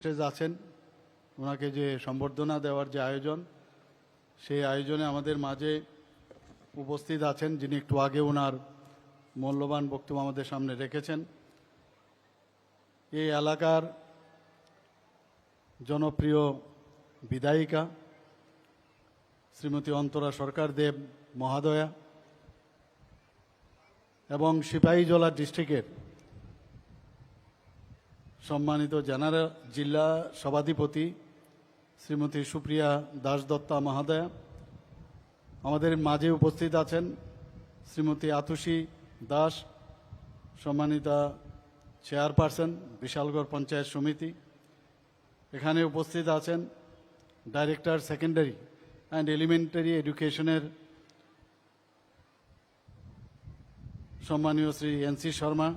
আছেন, ওনাকে যে সম্বর্ধনা দেওয়ার যে আয়োজন, সেই আয়োজনে আমাদের মাঝে উপস্থিত আছেন, যিনি একটু আগে ওনার মূল্যবান বক্তব্য আমাদের সামনে রেখেছেন। এই এলাকার জনপ্রিয় বিধায়িকা শ্রীমতী অন্তরা সরকার দেব মহাদয়া এবং সিপাহীজলা ডিস্ট্রিক্টের সম্মানিত জেনারেল জেলা সভাধিপতি শ্রীমতী সুপ্রিয়া দাস দত্তা মহাদয়া, আমাদের মাঝে উপস্থিত আছেন শ্রীমতী আতুষী দাস সম্মানিতা চেয়ারপারসন, বিশালগড় পঞ্চায়েত সমিতি। এখানে উপস্থিত আছেন ডাইরেক্টর সেকেন্ডারি অ্যান্ড এলিমেন্টারি এডুকেশনের সম্মানীয় শ্রী এনসি শর্মা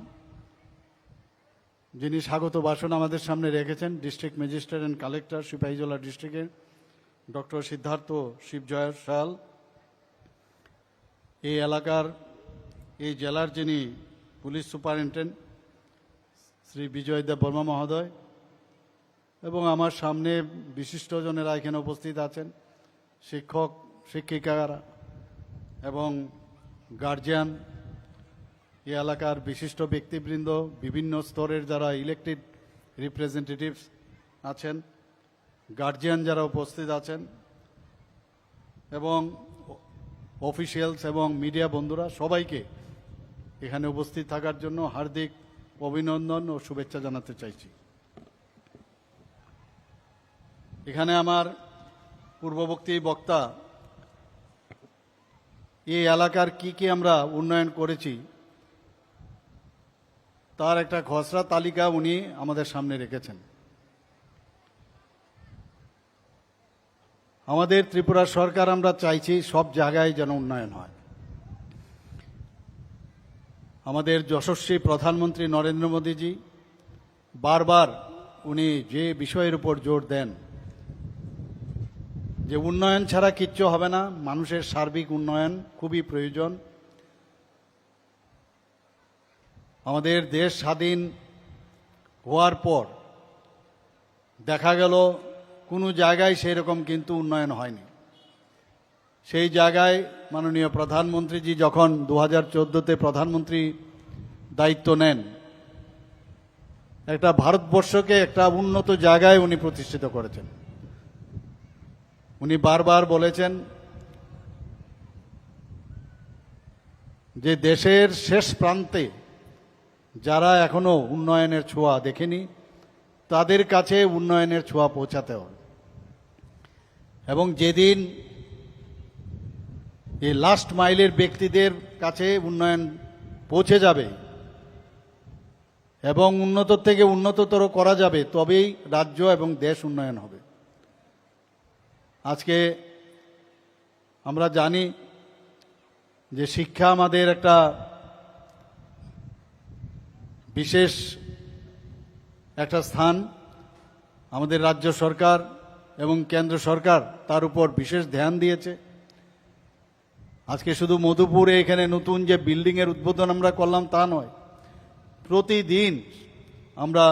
যিনি স্বাগত ভাষণ আমাদের সামনে রেখেছেন, district magistrate and collector, Sepahijala ডিস্ট্রিক্টের ডক্টর সিদ্ধার্থ শিবজয় শাল এই এলাকার, এই জেলার যিনি পুলিশ সুপারিনটেন্ডেন্ট শ্রী বিজয় দেব বর্মা মহোদয় এবং আমার সামনে বিশিষ্টজনেরা এখানে উপস্থিত আছেন, শিক্ষক, শিক্ষিকারা এবং গার্জিয়ান এই এলাকার বিশিষ্ট ব্যক্তিবৃন্দ, বিভিন্ন স্তরের যারা ইলেকটেড রিপ্রেজেন্টেটিভস আছেন গার্জিয়ান যারা উপস্থিত আছেন, এবং অফিসিয়ালস এবং মিডিয়া বন্ধুরা সবাইকে এখানে উপস্থিত থাকার জন্য হার্দিক অভিনন্দন ও শুভেচ্ছা জানাতে চাইছি। এখানে আমার পূর্ববর্তী বক্তা এই এলাকার কি কি আমরা উন্নয়ন করেছি তার একটা খসড়া তালিকা উনি আমাদের সামনে রেখেছেন। আমাদের ত্রিপুরা সরকার আমরা চাইছি সব জায়গায় যেন উন্নয়ন হয়। আমাদের যশস্বী প্রধানমন্ত্রী নরেন্দ্র মোদীজি বারবার উনি যে বিষয়ের উপর জোর দেন, যে উন্নয়ন ছাড়া কিচ্ছু হবে না, মানুষের সার্বিক উন্নয়ন খুবই প্রয়োজন। আমাদের দেশ স্বাধীন হওয়ার পর দেখা গেল কোনো জায়গায় সেই রকম কিন্তু উন্নয়ন হয়নি। সেই জায়গায় মাননীয় প্রধানমন্ত্রীজি যখন দু হাজার চোদ্দোতে প্রধানমন্ত্রী দায়িত্ব নেন, একটা ভারতবর্ষকে একটা উন্নত জায়গায় উনি প্রতিষ্ঠিত করেছেন। উনি বারবার বলেছেন যে দেশের শেষ প্রান্তে যারা এখনও উন্নয়নের ছোঁয়া দেখেনি, তাদের কাছে উন্নয়নের ছোঁয়া পৌঁছাতে হবে। এবং যেদিন এই লাস্ট মাইলের ব্যক্তিদের কাছে উন্নয়ন পৌঁছে যাবে এবং উন্নত থেকে উন্নততর করা যাবে, তবেই রাজ্য এবং দেশ উন্নয়ন হবে। আজকে আমরা জানি যে শিক্ষা আমাদের একটা বিশেষ একটা স্থান আমাদের রাজ্য সরকার এবং কেন্দ্র সরকার তার উপর বিশেষ ধ্যান দিয়েছে। আজকে শুধু মধুপুরে এখানে নতুন যে বিল্ডিংয়ের উদ্বোধন আমরা করলাম তা নয়। প্রতিদিন আমরা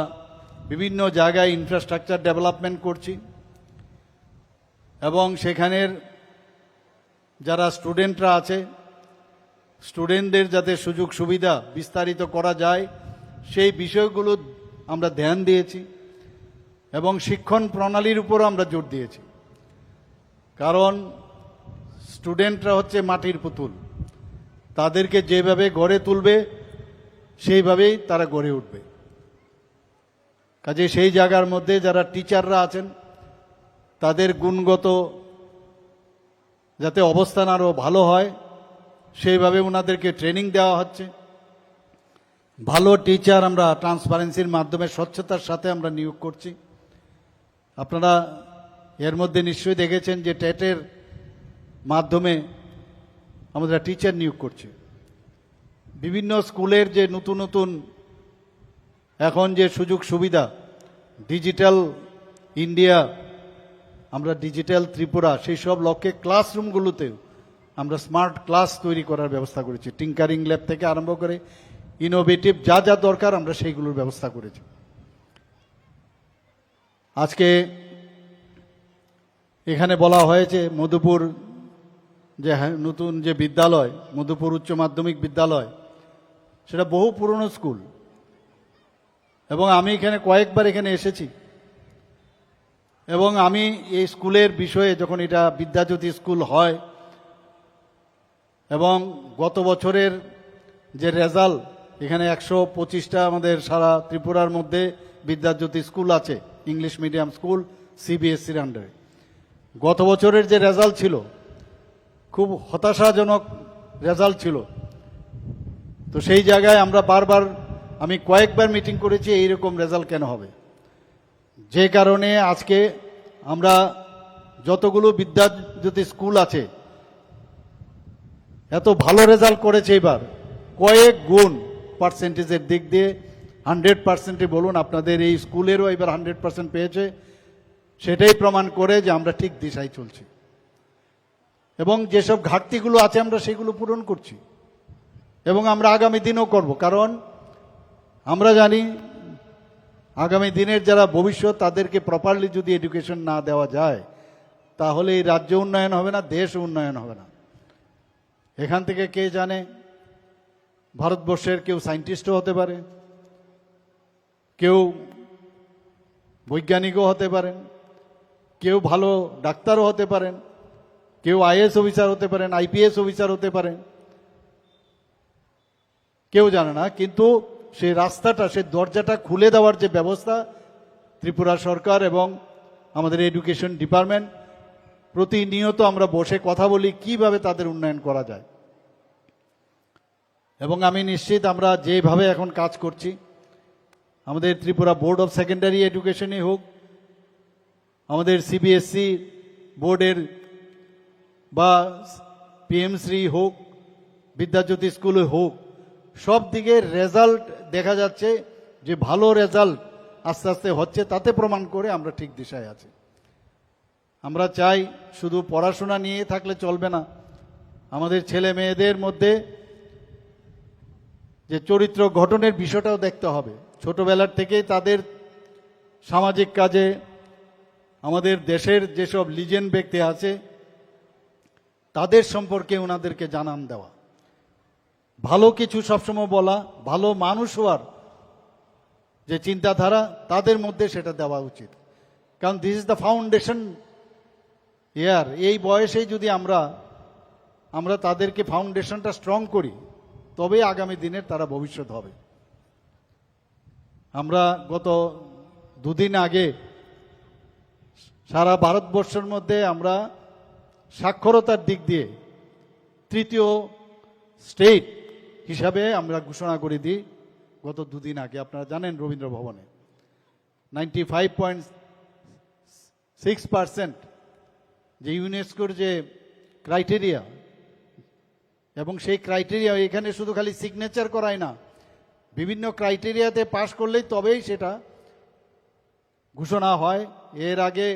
বিভিন্ন জায়গায় ইনফ্রাস্ট্রাকচার ডেভেলপমেন্ট করছি এবং সেখানের যারা স্টুডেন্টরা আছে স্টুডেন্টদের যাতে সুযোগ সুবিধা বিস্তারিত করা যায় সেই বিষয়গুলো আমরা ধ্যান দিয়েছি এবং শিক্ষণ প্রণালীর উপরও আমরা জোর দিয়েছি। কারণ স্টুডেন্টরা হচ্ছে মাটির পুতুল। তাদেরকে যেভাবে গড়ে তুলবে, সেইভাবেই তারা গড়ে উঠবে। কাজে সেই জায়গার মধ্যে যারা টিচাররা আছেন, তাদের গুণগত যাতে অবস্থান আরও ভালো হয়, সেইভাবে ওনাদেরকে ট্রেনিং দেওয়া হচ্ছে। ভালো টিচার আমরা ট্রান্সপারেন্সির মাধ্যমে, স্বচ্ছতার সাথে আমরা নিয়োগ করছি। আপনারা এর মধ্যে নিশ্চয়ই দেখেছেন যে টেটের মাধ্যমে আমরা টিচার নিয়োগ করছি। বিভিন্ন স্কুলের যে নতুন নতুন এখন যে সুযোগ সুবিধা ডিজিটাল ইন্ডিয়া আমরা ডিজিটাল ত্রিপুরা, সেই সব লক্ষ্যে ক্লাসরুমগুলোতেও আমরা স্মার্ট ক্লাস তৈরি করার ব্যবস্থা করেছি। টিঙ্কারিং ল্যাব থেকে আরম্ভ করে ইনোভেটিভ যা যা দরকার আমরা সেইগুলোর ব্যবস্থা করেছি। আজকে এখানে বলা হয়েছে মধুপুর যে হ্যাঁ, নতুন যে বিদ্যালয় মধুপুর উচ্চ মাধ্যমিক বিদ্যালয় সেটা বহু পুরনো স্কুল। এবং আমি এখানে কয়েকবার এখানে এসেছি। এবং আমি এই স্কুলের বিষয়ে যখন এটা বিদ্যাজ্যোতি স্কুল হয় এবং গত বছরের যে রেজাল্ট এখানে একশো পঁচিশটা আমাদের সারা ত্রিপুরার মধ্যে বিদ্যাজ্যোতি স্কুল আছে ইংলিশ মিডিয়াম স্কুল সিবিএসসির আন্ডারে গত বছরের যে রেজাল্ট ছিল, খুব হতাশাজনক রেজাল্ট ছিল। তো সেই জায়গায় আমরা বারবার, আমি কয়েকবার মিটিং করেছি, এইরকম রেজাল্ট কেন হবে? যে কারণে আজকে আমরা যতগুলো বিদ্যাজ্যোতি স্কুল আছে, এত ভালো রেজাল্ট করেছে এবার, কয়েক গুণ। পার্সেন্টেজের দিক দিয়ে হান্ড্রেড পার্সেন্টে বলুন, আপনাদের এই স্কুলেরও এবার হান্ড্রেড পার্সেন্ট পেয়েছে। সেটাই প্রমাণ করে যে আমরা ঠিক দিশায় চলছি। এবং যেসব ঘাটতিগুলো আছে, আমরা সেগুলো পূরণ করছি। এবং আমরা আগামী দিনও করব, কারণ আমরা জানি আগামী দিনের যারা ভবিষ্যৎ, তাদেরকে প্রপারলি যদি এডুকেশন না দেওয়া যায়, তাহলে এই রাজ্য উন্নয়ন হবে না, দেশ উন্নয়ন হবে না। এখান থেকে কে জানে? ভারতবর্ষের কেউ সায়েন্টিস্টও হতে পারে, কেউ বৈজ্ঞানিকও হতে পারেন, কেউ ভালো ডাক্তারও হতে পারেন, কেউ আইএস অফিসার হতে পারেন, আইপিএস অফিসার হতে পারেন, কেউ জানে না, কিন্তু সে রাস্তাটা, সে দরজাটা খুলে দেওয়ার যে ব্যবস্থা ত্রিপুরা সরকার এবং আমাদের এডুকেশন ডিপার্টমেন্ট, প্রতিনিয়ত আমরা বসে কথা বলি কীভাবে তাদের উন্নয়ন করা যায়। এবং আমি নিশ্চিত আমরা যেভাবে এখন কাজ করছি, আমাদের ত্রিপুরা বোর্ড অফ সেকেন্ডারি এডুকেশনই হোক, আমাদের সিবিএসসি বোর্ডের বা পিএমশ্রী হোক, বিদ্যাজ্যোতি স্কুলে হোক, সব দিকে রেজাল্ট দেখা যাচ্ছে যে ভালো রেজাল্ট আস্তে আস্তে হচ্ছে, তাতে প্রমাণ করে আমরা ঠিক দিশায় আছি। আমরা চাই শুধু পড়াশোনা নিয়ে থাকলে চলবে না, আমাদের ছেলে মেয়েদের মধ্যে যে চরিত্র গঠনের বিষয়টাও দেখতে হবে। ছোটবেলার থেকেই তাদের সামাজিক কাজে, আমাদের দেশের যেসব লিজেন ব্যক্তি আছে, তাদের সম্পর্কে ওনাদেরকে জানান দেওয়া। ভালো কিছু সবসময় বলা, ভালো মানুষ হওয়ার যে চিন্তাধারা, তাদের মধ্যে সেটা দেওয়া উচিত। কারণ this is the foundation year এই বয়সেই যদি আমরা আমরা তাদেরকে ফাউন্ডেশনটা স্ট্রং করি তবে আগামী দিনের তারা ভবিষ্যৎ হবে। আমরা গত দুদিন আগে সারা ভারতবর্ষের মধ্যে আমরা সাক্ষরতার দিক দিয়ে তৃতীয় স্টেট হিসাবে আমরা ঘোষণা করে দিই গত দুদিন আগে। আপনারা জানেন রবীন্দ্র ভবনে। Ninety five point six percent যে ইউনেস্কোর যে ক্রাইটেরিয়া এবং সেই ক্রাইটেরিয়া এখানে শুধু খালি সিগনেচার করায় না, বিভিন্ন ক্রাইটেরিয়াতে পাশ করলেই তবেই সেটা ঘোষণা হয়। এর আগে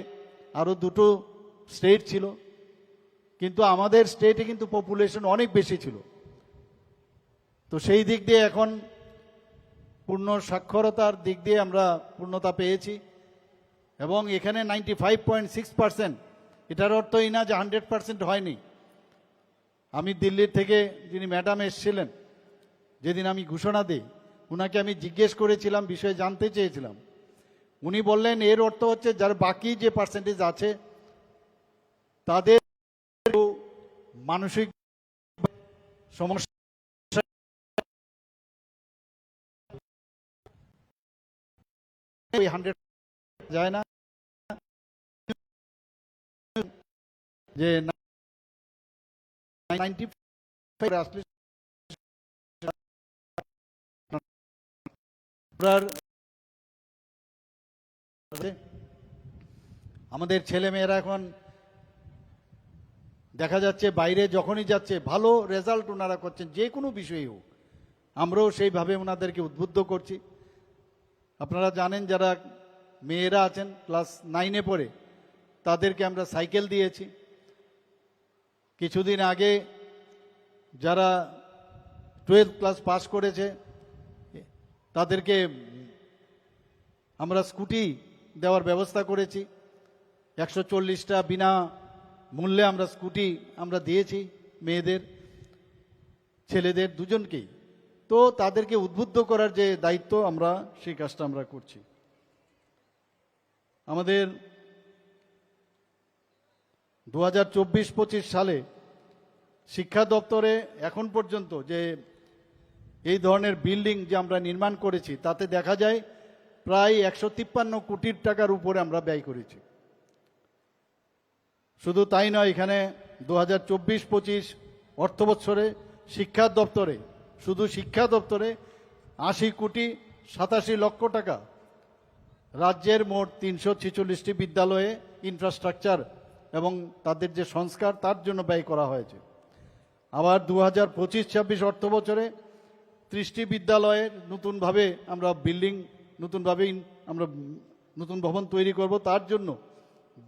আরও দুটো স্টেট ছিল, কিন্তু আমাদের স্টেটে কিন্তু পপুলেশন অনেক বেশি ছিল। তো সেই দিক দিয়ে এখন পূর্ণ সাক্ষরতার দিক দিয়ে আমরা পূর্ণতা পেয়েছি এবং এখানে ninety five point six percent এটার অর্থ এই না যে হান্ড্রেড পার্সেন্ট হয়নি। আমি দিল্লির থেকে যিনি ম্যাডাম এসছিলেন, যেদিন আমি ঘোষণা দিই ওনাকে আমি জিজ্ঞেস করেছিলাম, বিষয়ে জানতে চেয়েছিলাম। উনি বললেন, এর অর্থ হচ্ছে যার বাকি যে পার্সেন্টেজ আছে, তাদের মানসিক সমস্যা হান্ড্রেড যায় না। যে আমাদের ছেলে মেয়েরা এখন দেখা যাচ্ছে বাইরে যখনই যাচ্ছে, ভালো রেজাল্ট ওনারা করছেন, যে কোনো বিষয়ে হোক। আমরাও সেইভাবে ওনাদেরকে উদ্বুদ্ধ করছি। আপনারা জানেন যারা মেয়েরা আছেন ক্লাস নাইনে পড়ে, তাদেরকে আমরা সাইকেল দিয়েছি। কিছুদিন আগে যারা টুয়েলভ ক্লাস পাস করেছে, তাদেরকে আমরা স্কুটি দেওয়ার ব্যবস্থা করেছি। একশো চল্লিশটা বিনা মূল্যে আমরা স্কুটি আমরা দিয়েছি মেয়েদের, ছেলেদের দুজনকেই। তো তাদেরকে উদ্বুদ্ধ করার যে দায়িত্ব আমরা, সেই কাজটা আমরা করছি। আমাদের দু হাজার চব্বিশ পঁচিশ সালে শিক্ষা দপ্তরে এখন পর্যন্ত যে এই ধরনের বিল্ডিং যে আমরা নির্মাণ করেছি, তাতে দেখা যায় প্রায় একশো তিপ্পান্ন কোটির টাকার উপরে আমরা ব্যয় করেছি। শুধু তাই নয়, এখানে দু হাজার চব্বিশ পঁচিশ অর্থ বৎসরে শিক্ষা দপ্তরে, শুধু শিক্ষা দপ্তরে আশি কোটি সাতাশি লক্ষ টাকা, রাজ্যের মোট তিনশো ছেচল্লিশটি বিদ্যালয়ে ইনফ্রাস্ট্রাকচার এবং তাদের যে সংস্কার, তার জন্য ব্যয় করা হয়েছে। আবার দু হাজার পঁচিশ ছাব্বিশ অর্থ বছরে ত্রিশটি বিদ্যালয়ের নতুনভাবে আমরা বিল্ডিং নতুনভাবেই আমরা নতুন ভবন তৈরি করব। তার জন্য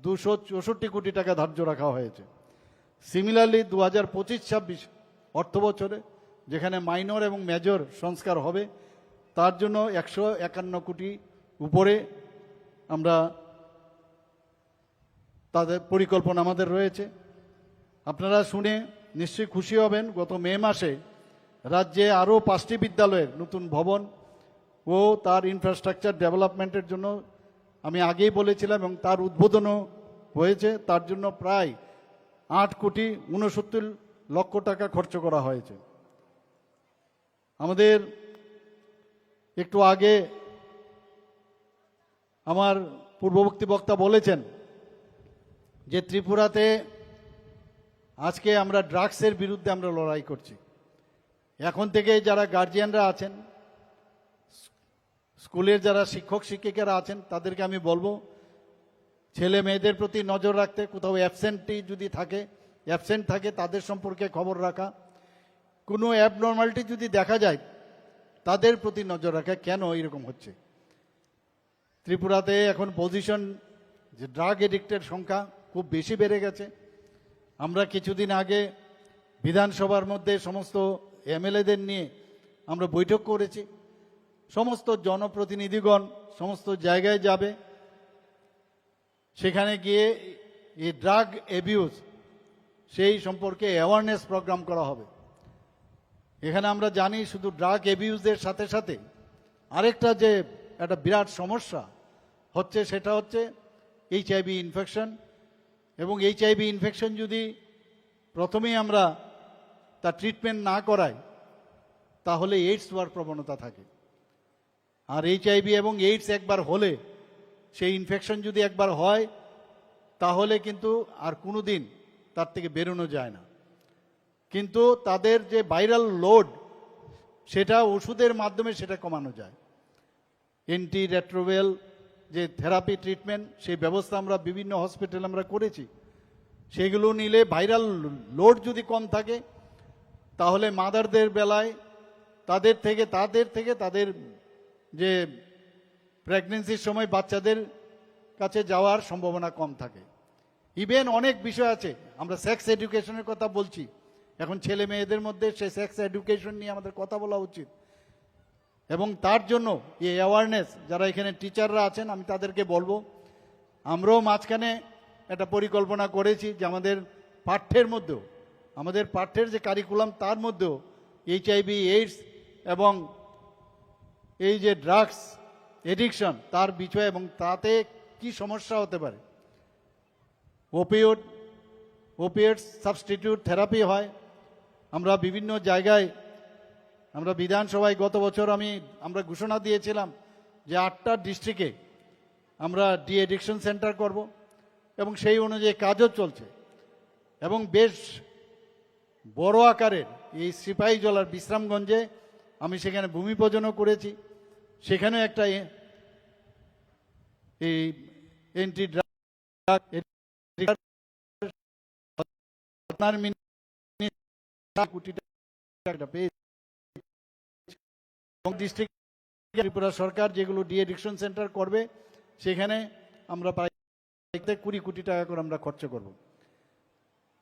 দুশো চৌষট্টি কোটি টাকা ধার্য রাখা হয়েছে। সিমিলারলি দু হাজার পঁচিশ ছাব্বিশ অর্থ বছরে যেখানে মাইনর এবং মেজর সংস্কার হবে, তার জন্য একশো একান্ন কোটি উপরে আমরা তাদের পরিকল্পনা আমাদের রয়েছে। আপনারা শুনে নিশ্চয়ই খুশি হবেন, গত মে মাসে রাজ্যে আরও পাঁচটি বিদ্যালয়ের নতুন ভবন ও তার ইনফ্রাস্ট্রাকচার ডেভেলপমেন্টের জন্য আমি আগেই বলেছিলাম এবং তার উদ্বোধনও হয়েছে। তার জন্য প্রায় আট কোটি উনসত্তর লক্ষ টাকা খরচ করা হয়েছে। আমাদের একটু আগে আমার পূর্ববর্তী বক্তা বলেছেন যে ত্রিপুরাতে আজকে আমরা ড্রাগসের বিরুদ্ধে আমরা লড়াই করছি। এখন থেকে যারা গার্জিয়ানরা আছেন, স্কুলের যারা শিক্ষক, শিক্ষিকারা আছেন, তাদেরকে আমি বলব, ছেলে মেয়েদের প্রতি নজর রাখতে, কোথাও অ্যাবসেন্টই যদি থাকে অ্যাবসেন্ট থাকে, তাদের সম্পর্কে খবর রাখা। কোনো অ্যাবনর্মালিটি যদি দেখা যায়, তাদের প্রতি নজর রাখা কেন এরকম হচ্ছে? ত্রিপুরাতে এখন পজিশন যে ড্রাগ এডিক্টের সংখ্যা খুব বেশি বেড়ে গেছে। আমরা কিছুদিন আগে বিধানসভার মধ্যে সমস্ত এমএলএদের নিয়ে আমরা বৈঠক করেছি। সমস্ত জনপ্রতিনিধিগণ সমস্ত জায়গায় যাবে। সেখানে গিয়ে এই ড্রাগ অ্যাবিউজ সেই সম্পর্কে অ্যাওয়ারনেস প্রোগ্রাম করা হবে। এখানে আমরা জানি শুধু ড্রাগ অ্যাবিউজের সাথে সাথে আরেকটা যে একটা বিরাট সমস্যা হচ্ছে সেটা হচ্ছে এইচআইভি ইনফেকশন। এবং এইচআইভি ইনফেকশন যদি প্রথমেই আমরা তার ট্রিটমেন্ট না করাই, তাহলে এইডস হওয়ার প্রবণতা থাকে। আর এইচআইভি এবং এইডস একবার হলে, সেই ইনফেকশন যদি একবার হয়, তাহলে কিন্তু আর কোনো দিন তার থেকে বেরোনো যায় না। কিন্তু তাদের যে ভাইরাল লোড সেটা ওষুধের মাধ্যমে সেটা কমানো যায়। এন্টি রেট্রোভেল যে থেরাপি ট্রিটমেন্ট, সেই ব্যবস্থা আমরা বিভিন্ন হসপিটাল আমরা করেছি। সেগুলো নিলে ভাইরাল লোড যদি কম থাকে, তাহলে মাদারদের বেলায় তাদের থেকে তাদের থেকে তাদের যে প্রেগনেন্সির সময় বাচ্চাদের কাছে যাওয়ার সম্ভাবনা কম থাকে। ইভেন অনেক বিষয় আছে, আমরা সেক্স এডুকেশনের কথা বলছি। এখন ছেলে মেয়েদের মধ্যে সে সেক্স এডুকেশন নিয়ে আমাদের কথা বলা উচিত। এবং তার জন্য এই অ্যাওয়ারনেস যারা এখানে টিচাররা আছেন, আমি তাদেরকে বলব, আমরাও মাঝখানে একটা পরিকল্পনা করেছি যে আমাদের পাঠ্যের মধ্যেও, আমাদের পাঠ্যের যে কারিকুলাম তার মধ্যেও এইচআইভি এইডস এবং এই যে ড্রাগস এডিকশন তার বিষয় এবং তাতে কি সমস্যা হতে পারে। ওপিওড ওপিওড সাবস্টিটিউট থেরাপি হয়। আমরা বিভিন্ন জায়গায় আমরা বিধানসভায় গত বছর আমি, আমরা ঘোষণা দিয়েছিলাম যে আটটা ডিস্ট্রিক্টে আমরা ডি এডিকশন সেন্টার করব এবং সেই অনুযায়ী কাজও চলছে। এবং বেশ বড় আকারের এই সিপাহী জলার বিশ্রামগঞ্জে আমি সেখানে ভূমি করেছি। সেখানেও একটা এই এন্টি ড্রাগ কোটি টাকা পেয়েছে। ডিস্ট্রিক্ট ত্রিপুরা সরকার যেগুলো ডি এডিকশন সেন্টার করবে, সেখানে আমরা প্রায় কুড়ি কোটি টাকা করে আমরা খরচ করব।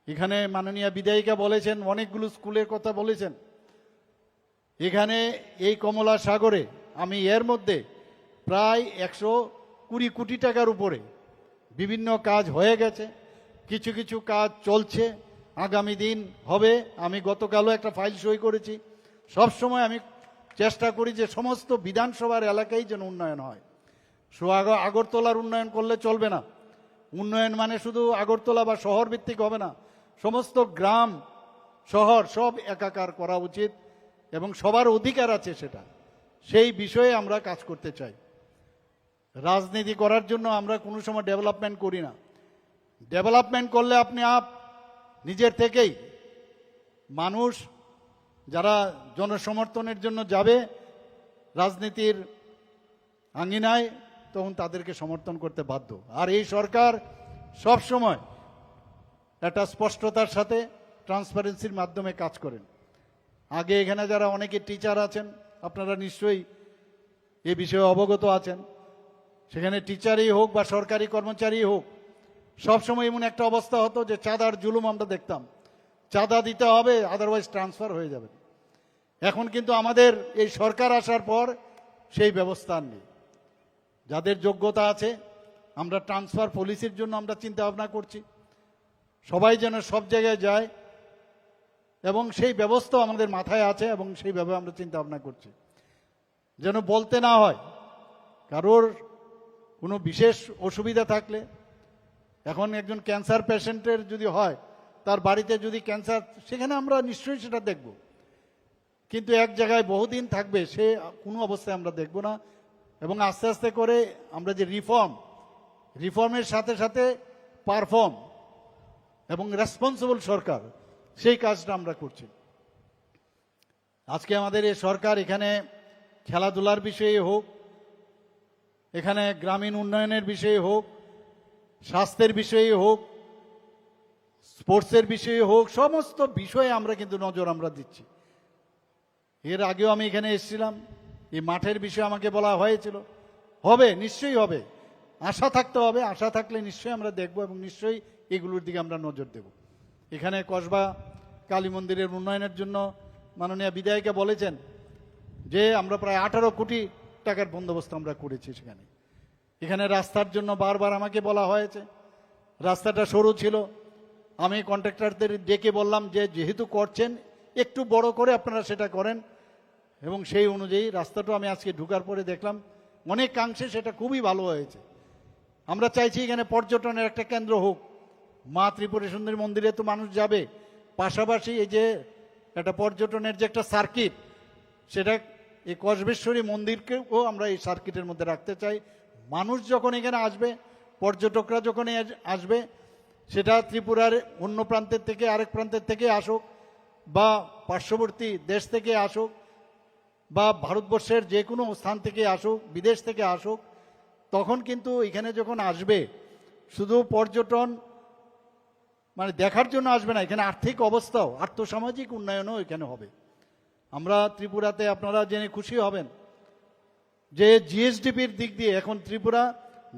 এখানে মাননীয় বিধায়িকা বলেছেন, অনেকগুলো স্কুলের কথা বলেছেন। এখানে এই কমলা সাগরে আমি এর মধ্যে প্রায় একশো কুড়ি কোটি টাকার উপরে বিভিন্ন কাজ হয়ে গেছে, কিছু কিছু কাজ চলছে, আগামী দিন হবে। আমি গতকালও একটা ফাইল সই করেছি। সব সময় আমি চেষ্টা করি যে সমস্ত বিধানসভার এলাকায় যেন উন্নয়ন হয়। সো আগরতলার উন্নয়ন করলে চলবে না। উন্নয়ন মানে শুধু আগরতলা বা শহর ভিত্তিক হবে না, সমস্ত গ্রাম, শহর সব একাকার করা উচিত এবং সবার অধিকার আছে সেটা। সেই বিষয়ে আমরা কাজ করতে চাই। রাজনীতি করার জন্য আমরা কোনো সময় ডেভেলপমেন্ট করি না। ডেভেলপমেন্ট করলে আপনি আপ নিজের থেকেই মানুষ যারা জনসমর্থনের জন্য যাবে রাজনীতির আঙ্গিনায় তখন তাদেরকে সমর্থন করতে বাধ্য। আর এই সরকার সব সময় একটা স্পষ্টতার সাথে ট্রান্সপারেন্সির মাধ্যমে কাজ করেন। আগে এখানে যারা অনেকে টিচার আছেন, আপনারা নিশ্চয়ই এ বিষয়ে অবগত আছেন। সেখানে টিচারই হোক বা সরকারি কর্মচারী হোক, সবসময় এমন একটা অবস্থা হতো যে চাঁদার জুলুম আমরা দেখতাম। চাঁদা দিতে হবে আদারওয়াইজ ট্রান্সফার হয়ে যাবে। এখন কিন্তু আমাদের এই সরকার আসার পর সেই ব্যবস্থা নেই। যাদের যোগ্যতা আছে, আমরা ট্রান্সফার পলিসির জন্য আমরা চিন্তা ভাবনা করছি। সবাই যেন সব জায়গায় যায় এবং সেই ব্যবস্থা আমাদের মাথায় আছে এবং সেইভাবে আমরা চিন্তা ভাবনা করছি। যেন বলতে না হয়, কারোর কোনো বিশেষ অসুবিধা থাকলে, এখন একজন ক্যান্সার পেশেন্টের যদি হয় তার বাড়িতে যদি ক্যান্সার, সেখানে আমরা নিশ্চয়ই সেটা দেখব। কিন্তু এক জায়গায় বহুদিন থাকবে, সে কোনো অবস্থায় আমরা দেখব না। এবং আস্তে আস্তে করে আমরা যে রিফর্ম, রিফর্মের সাথে সাথে পারফর্ম এবং রেসপন্সিবল সরকার, সেই কাজটা আমরা করছি। আজকে আমাদের এই সরকার এখানে খেলাধুলার বিষয়ে হোক, এখানে গ্রামীণ উন্নয়নের বিষয়ে হোক, স্বাস্থ্যের বিষয়ে হোক স্পোর্টসের বিষয়ে হোক, সমস্ত বিষয়ে আমরা কিন্তু নজর আমরা দিচ্ছি। এর আগেও আমি এখানে এসেছিলাম। এই মাঠের বিষয়ে আমাকে বলা হয়েছিল। হবে, নিশ্চয়ই হবে। আশা থাকতে হবে, আশা থাকলে নিশ্চয়ই আমরা দেখব এবং নিশ্চয়ই এগুলোর দিকে আমরা নজর দেব। এখানে কসবা, কালী মন্দিরের উন্নয়নের জন্য মাননীয় বিধায়িকা বলেছেন যে, আমরা প্রায় আঠারো কোটি টাকার বন্দোবস্ত আমরা করেছি সেখানে। এখানে রাস্তার জন্য বারবার আমাকে বলা হয়েছে। রাস্তাটা সরু ছিল। আমি কন্ট্রাক্টরদের ডেকে বললাম যে, যেহেতু করছেন, একটু বড় করে আপনারা সেটা করেন। এবং সেই অনুযায়ী রাস্তাটা আমি আজকে ঢুকার পরে দেখলাম, অনেকাংশে সেটা খুবই ভালো হয়েছে। আমরা চাইছি এখানে পর্যটনের একটা কেন্দ্র হোক। মা ত্রিপুরা সুন্দরী মন্দিরে তো মানুষ যাবে। পাশাপাশি এই যে একটা পর্যটনের যে একটা সার্কিট সেটা এই কসবেশ্বরী মন্দিরকেও আমরা এই সার্কিটের মধ্যে রাখতে চাই। মানুষ যখন এখানে আসবে, পর্যটকরা যখন আসবে সেটা ত্রিপুরার অন্য প্রান্তের থেকে আরেক প্রান্তের থেকে আসুক, বা পার্শ্ববর্তী দেশ থেকে আসুক, বা ভারতবর্ষের যে কোনো স্থান থেকে আসুক, বিদেশ থেকে আসুক, তখন কিন্তু এখানে যখন আসবে, শুধু পর্যটন মানে দেখার জন্য আসবে না, এখানে আর্থিক অবস্থাও, আর্থসামাজিক উন্নয়নও এখানে হবে। আমরা ত্রিপুরাতে আপনারা জেনে খুশি হবেন যে জিএসডিপির দিক দিয়ে এখন ত্রিপুরা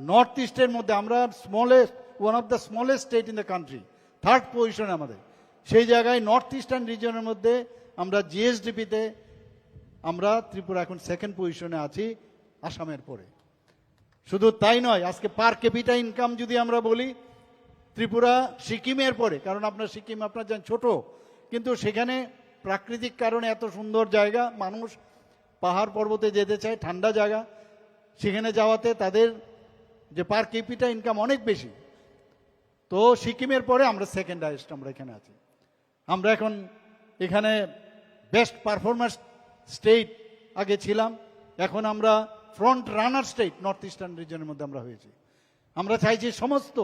নর্থ ইস্টের মধ্যে, আমরা smallest one of the smallest state in the country third পজিশনে আমাদের। সেই জায়গায় নর্থ ইস্টার্ন রিজনের মধ্যে আমরা জিএসডিপিতে আমরা ত্রিপুরা এখন সেকেন্ড পজিশনে আছি, আসামের পরে। শুধু তাই নয়, আজকে পার ক্যাপিটা ইনকাম যদি আমরা বলি, ত্রিপুরা সিকিমের পরে, কারণ আপনার সিকিম, আপনার যান ছোট, কিন্তু সেখানে প্রাকৃতিক কারণে এত সুন্দর জায়গা, মানুষ পাহাড় পর্বতে যেতে চায়, ঠান্ডা জায়গা, সেখানে যাওয়াতে তাদের যে পার ক্যাপিটা ইনকাম অনেক বেশি। তো সিকিমের পরে আমরা সেকেন্ড হাইস্ট আমরা এখানে আছি। আমরা এখন এখানে বেস্ট পারফরমেন্স স্টেট আগে ছিলাম, এখন আমরা front runner state north eastern রিজনের মধ্যে আমরা হয়েছি। আমরা চাইছি সমস্ত,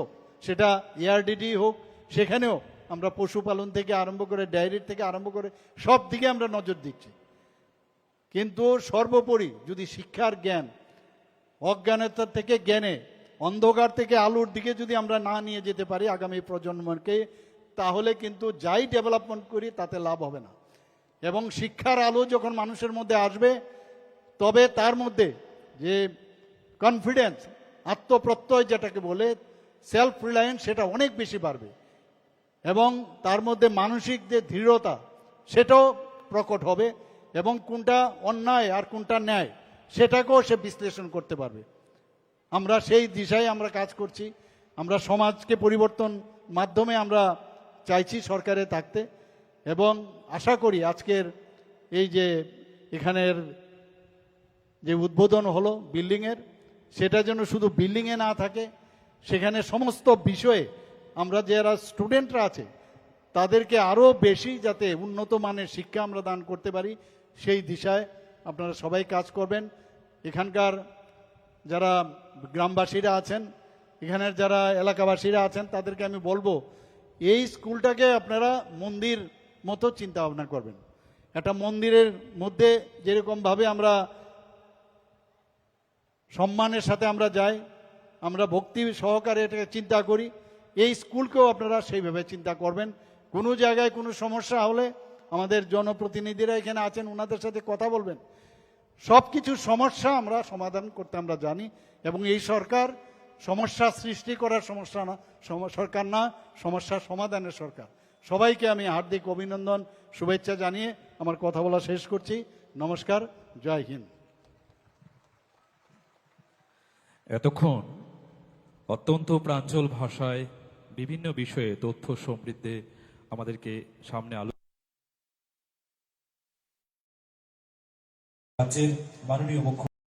সেটা এআরডিডি হোক, সেখানেও আমরা পশুপালন থেকে আরম্ভ করে ডায়েরির থেকে আরম্ভ করে সব দিকে আমরা নজর দিচ্ছি। কিন্তু সর্বোপরি যদি শিক্ষার জ্ঞান অজ্ঞানতা থেকে জ্ঞানে অন্ধকার থেকে আলোর দিকে যদি আমরা না নিয়ে যেতে পারি আগামী প্রজন্মকে, তাহলে কিন্তু যাই ডেভেলপমেন্ট করি তাতে লাভ হবে না। এবং শিক্ষার আলো যখন মানুষের মধ্যে আসবে, তবে তার মধ্যে যে কনফিডেন্স আত্মপ্রত্যয় যেটাকে বলে সেলফ রিলায়েন্স সেটা অনেক বেশি বাড়বে। এবং তার মধ্যে মানসিক যে দৃঢ়তা, সেটাও প্রকট হবে এবং কোনটা অন্যায় আর কোনটা ন্যায়, সেটাকেও সে বিশ্লেষণ করতে পারবে। আমরা সেই দিশায় আমরা কাজ করছি। আমরা সমাজকে পরিবর্তন মাধ্যমে আমরা চাইছি সরকারে থাকতে। এবং আশা করি আজকের এই যে এখানের যে উদ্বোধন হলো বিল্ডিংয়ের, সেটা যেন শুধু বিল্ডিংয়ে না থাকে, সেখানে সমস্ত বিষয়ে আমরা যারা স্টুডেন্টরা আছে, তাদেরকে আরও বেশি যাতে উন্নত মানের শিক্ষা আমরা দান করতে পারি, সেই দিশায় আপনারা সবাই কাজ করবেন। এখানকার যারা গ্রামবাসীরা আছেন, এখানের যারা এলাকাবাসীরা আছেন, তাদেরকে আমি বলব, এই স্কুলটাকে আপনারা মন্দির মতো চিন্তা ভাবনা করবেন। একটা মন্দিরের মধ্যে যেরকমভাবে আমরা সম্মানের সাথে আমরা যাই, আমরা ভক্তি সহকারে এটাকে চিন্তা করি, এই স্কুলকেও আপনারা সেইভাবে চিন্তা করবেন। কোনো জায়গায় কোনো সমস্যা হলে আমাদের জনপ্রতিনিধিরা এখানে আছেন, ওনাদের সাথে কথা বলবেন। সব কিছু সমস্যা আমরা সমাধান করতে আমরা জানি, এবং এই সরকার সমস্যা সৃষ্টি করার সমস্যা না সরকার না, সমস্যা সমাধানের সরকার। সবাইকে আমি হার্দিক অভিনন্দন, শুভেচ্ছা জানিয়ে আমার কথা বলা শেষ করছি। নমস্কার, জয় হিন্দ। এতক্ষণ অত্যন্ত প্রাঞ্জল ভাষায় বিভিন্ন বিষয়ে তথ্য সমৃদ্ধে আমাদেরকে সামনে আলো রাজ্যের মাননীয় মুখ্য